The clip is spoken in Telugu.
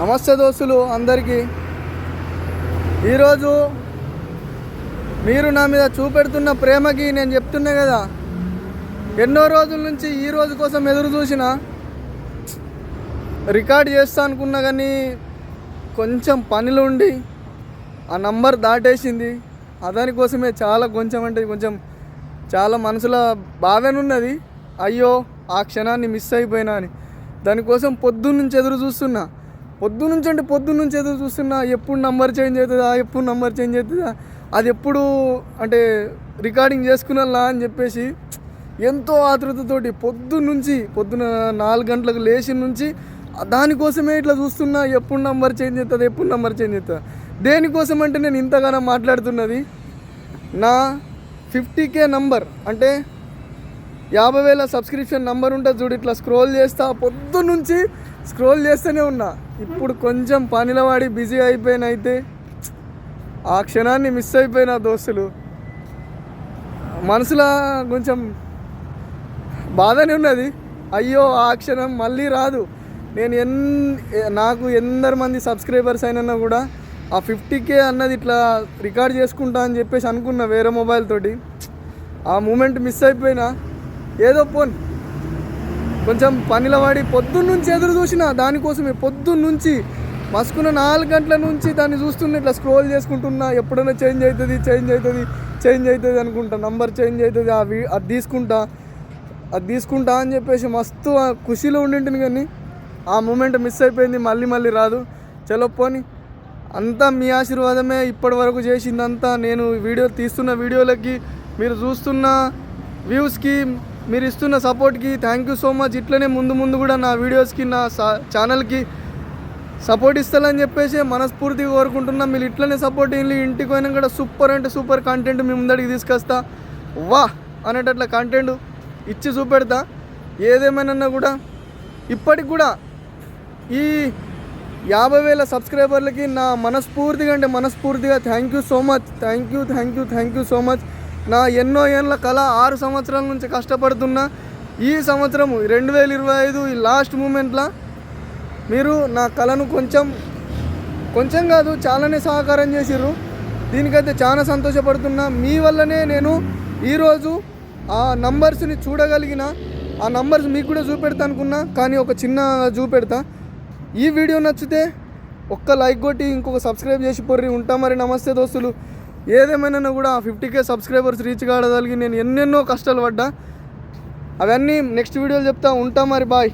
నమస్తే దోస్తులు అందరికీ. ఈరోజు మీరు నా మీద చూపెడుతున్న ప్రేమకి నేను చెప్తున్నా కదా ఎన్నో రోజుల నుంచి ఈ రోజు కోసం ఎదురు చూసిన రికార్డ్ చేస్తా అనుకున్నా కానీ కొంచెం పనులు ఉండి ఆ నంబర్ దాటేసింది. అదానికోసమే చాలా కొంచెం అంటే కొంచెం చాలా మనసులో బాగానున్నది అయ్యో ఆ క్షణాన్ని మిస్ అయిపోయినా అని. దానికోసం పొద్దున్నుంచి ఎదురు చూస్తున్నా. పొద్దునుంచి నుంచి అంటే పొద్దున్న నుంచి చూస్తున్నా ఎప్పుడు నంబర్ చేంజ్ అవుతుందా ఎప్పుడు నంబర్ చేంజ్ అవుతుందా అది ఎప్పుడు అంటే రికార్డింగ్ చేసుకున్నలా అని చెప్పేసి ఎంతో ఆతృతతోటి పొద్దున్న నుంచి పొద్దున నాలుగు గంటలకు లేచి నుంచి దానికోసమే ఇట్లా చూస్తున్నా ఎప్పుడు నంబర్ చేంజ్ అవుతుంది ఎప్పుడు నంబర్ చేంజ్ అవుతుంది. దేనికోసం అంటే నేను ఇంతగానో మాట్లాడుతున్నది నా ఫిఫ్టీ కే నంబర్ అంటే యాభై వేల సబ్స్క్రిప్షన్ నంబర్ ఉంటుంది చూడు ఇట్లా స్క్రోల్ చేస్తా పొద్దు నుంచి స్క్రోల్ చేస్తూనే ఉన్నా. ఇప్పుడు కొంచెం పనిలో వాడి బిజీ అయిపోయిన అయితే ఆ క్షణాన్ని మిస్ అయిపోయిన దోస్తులు. మనసులో కొంచెం బాధనే ఉన్నది. అయ్యో ఆ క్షణం మళ్ళీ రాదు. నేను ఎన్ నాకు ఎందరు మంది సబ్స్క్రైబర్స్ అయినా కూడా ఆ ఫిఫ్టీ కే అన్నది ఇట్లా రికార్డ్ చేసుకుంటా అని చెప్పేసి అనుకున్నా వేరే మొబైల్ తోటి. ఆ మూమెంట్ మిస్ అయిపోయినా ఏదో పోన్. కొంచెం పనిలో వాడి పొద్దున్నుంచి ఎదురు చూసిన దానికోసమే పొద్దున్నుంచి మసుకున్న నాలుగు గంటల నుంచి దాన్ని చూస్తున్న ఇట్లా స్క్రోల్ చేసుకుంటున్నా ఎప్పుడైనా చేంజ్ అవుతుంది చేంజ్ అవుతుంది చేంజ్ అవుతుంది అనుకుంటా నంబర్ చేంజ్ అవుతుంది ఆ అది తీసుకుంటా అది తీసుకుంటా అని చెప్పేసి మస్తు ఖుషీలో ఉండింటిని కానీ ఆ మూమెంట్ మిస్ అయిపోయింది మళ్ళీ మళ్ళీ రాదు. చలొప్పని అంతా మీ ఆశీర్వాదమే ఇప్పటి వరకు చేసిందంతా. నేను వీడియో తీస్తున్న వీడియోలకి మీరు చూస్తున్న వ్యూస్కి మీరు ఇస్తున్న సపోర్ట్కి థ్యాంక్ యూ సో మచ్ ఇట్లనే ముందు ముందు కూడా నా వీడియోస్కి నా సా- ఛానల్కి సపోర్ట్ ఇస్తారని చెప్పేసి మనస్ఫూర్తిగా కోరుకుంటున్నా. మీరు ఇట్లనే సపోర్ట్ ఇల్లు ఇంటికి పోయినా కూడా సూపర్ అంటే సూపర్ కంటెంట్ మీ ముందడికి తీసుకొస్తా. వా! అనేటట్ల కంటెంట్ ఇచ్చి చూపెడతా. ఏదేమైనా కూడా ఇప్పటికి కూడా ఈ యాభై వేల సబ్స్క్రైబర్లకి నా మనస్ఫూర్తిగా అంటే మనస్ఫూర్తిగా thank you so much thank you thank you thank you so much నా ఎన్నో ఏళ్ళ కళ ఆరు సంవత్సరాల నుంచి కష్టపడుతున్నా ఈ సంవత్సరం రెండు వేల ఇరవై ఐదు ఈ లాస్ట్ మూమెంట్లో మీరు నా కళను కొంచెం కొంచెం కాదు చాలానే సహకారం చేసిర్రు. దీనికైతే చాలా సంతోషపడుతున్నా. మీ వల్లనే నేను ఈరోజు ఆ నంబర్స్ని చూడగలిగిన ఆ నంబర్స్ మీకు కూడా చూపెడతా అనుకున్నా కానీ ఒక చిన్న చూపెడతా. ఈ వీడియో నచ్చితే ఒక్క లైక్ కొట్టి ఇంకొక సబ్స్క్రైబ్ చేసి పొర్రి. ఉంటా మరి. నమస్తే దోస్తులు. ఏదేమైనా కూడా ఫిఫ్టీ కే సబ్స్క్రైబర్స్ రీచ్ కావడగలిగి నేను ఎన్నెన్నో కష్టాలు పడ్డా. అవన్నీ నెక్స్ట్ వీడియోలు చెప్తా. ఉంటా మరి బాయ్